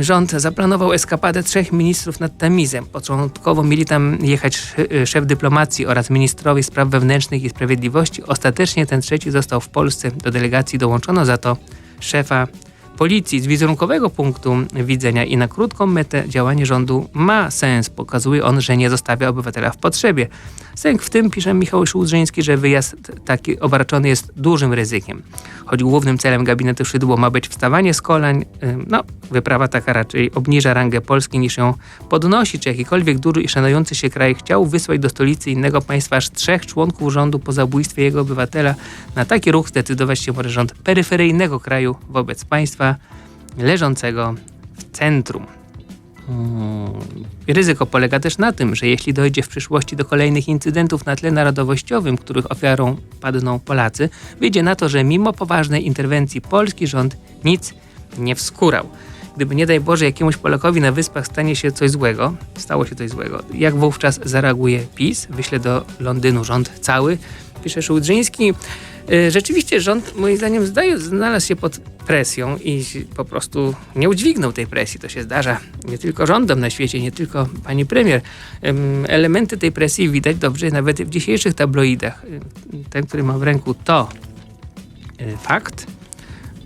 Rząd zaplanował eskapadę trzech ministrów nad Tamizem. Początkowo mieli tam jechać sz- szef dyplomacji oraz ministrowie spraw wewnętrznych i sprawiedliwości. Ostatecznie ten trzeci został w Polsce. Do delegacji dołączono za to szefa policji. Z wizerunkowego punktu widzenia i na krótką metę działanie rządu ma sens. Pokazuje on, że nie zostawia obywatela w potrzebie. Sęk w tym, pisze Michał Szułdrzyński, że wyjazd taki obarczony jest dużym ryzykiem. Choć głównym celem gabinetu Szydło ma być wstawanie z kolan, no, wyprawa taka raczej obniża rangę Polski niż ją podnosi. Czy jakikolwiek duży i szanujący się kraj chciał wysłać do stolicy innego państwa aż trzech członków rządu po zabójstwie jego obywatela, na taki ruch zdecydować się może rząd peryferyjnego kraju wobec państwa leżącego w centrum. Mm, Ryzyko polega też na tym, że jeśli dojdzie w przyszłości do kolejnych incydentów na tle narodowościowym, których ofiarą padną Polacy, wyjdzie na to, że mimo poważnej interwencji polski rząd nic nie wskurał. Gdyby nie daj Boże jakiemuś Polakowi na wyspach stanie się coś złego, stało się coś złego, jak wówczas zareaguje PiS? Wyśle do Londynu rząd cały, pisze Szułdrzyński. Y, Rzeczywiście rząd, moim zdaniem, zdaje, znalazł się pod presją i po prostu nie udźwignął tej presji. To się zdarza nie tylko rządom na świecie, nie tylko pani premier. Elementy tej presji widać dobrze nawet w dzisiejszych tabloidach. Y, Ten, który mam w ręku, to y, fakt.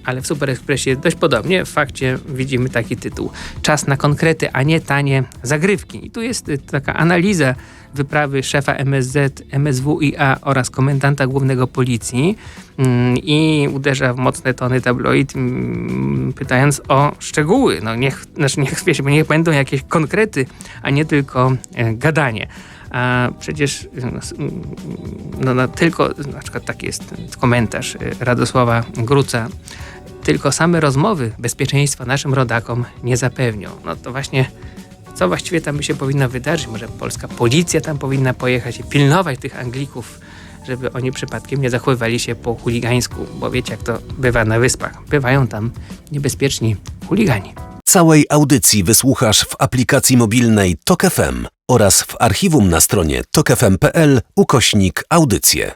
Ale w Super Expressie dość podobnie. W fakcie widzimy taki tytuł. Czas na konkrety, a nie tanie zagrywki. I tu jest y, taka analiza wyprawy szefa MSZ, MSWiA oraz komendanta głównego policji mm, i uderza w mocne tony tabloid, mm, pytając o szczegóły. No niech, znaczy niech, wiecie, niech będą jakieś konkrety, a nie tylko e, gadanie. A przecież no, s- mm, no, no, tylko, na przykład taki jest komentarz e, Radosława Gruca, tylko same rozmowy bezpieczeństwa naszym rodakom nie zapewnią. No to właśnie co właściwie tam by się powinno wydarzyć? Może polska policja tam powinna pojechać i pilnować tych Anglików, żeby oni przypadkiem nie zachowywali się po chuligańsku, bo wiecie jak to bywa na wyspach. Bywają tam niebezpieczni chuligani. Całej audycji wysłuchasz w aplikacji mobilnej Tok FM oraz w archiwum na stronie tokefm.pl ukośnik audycje.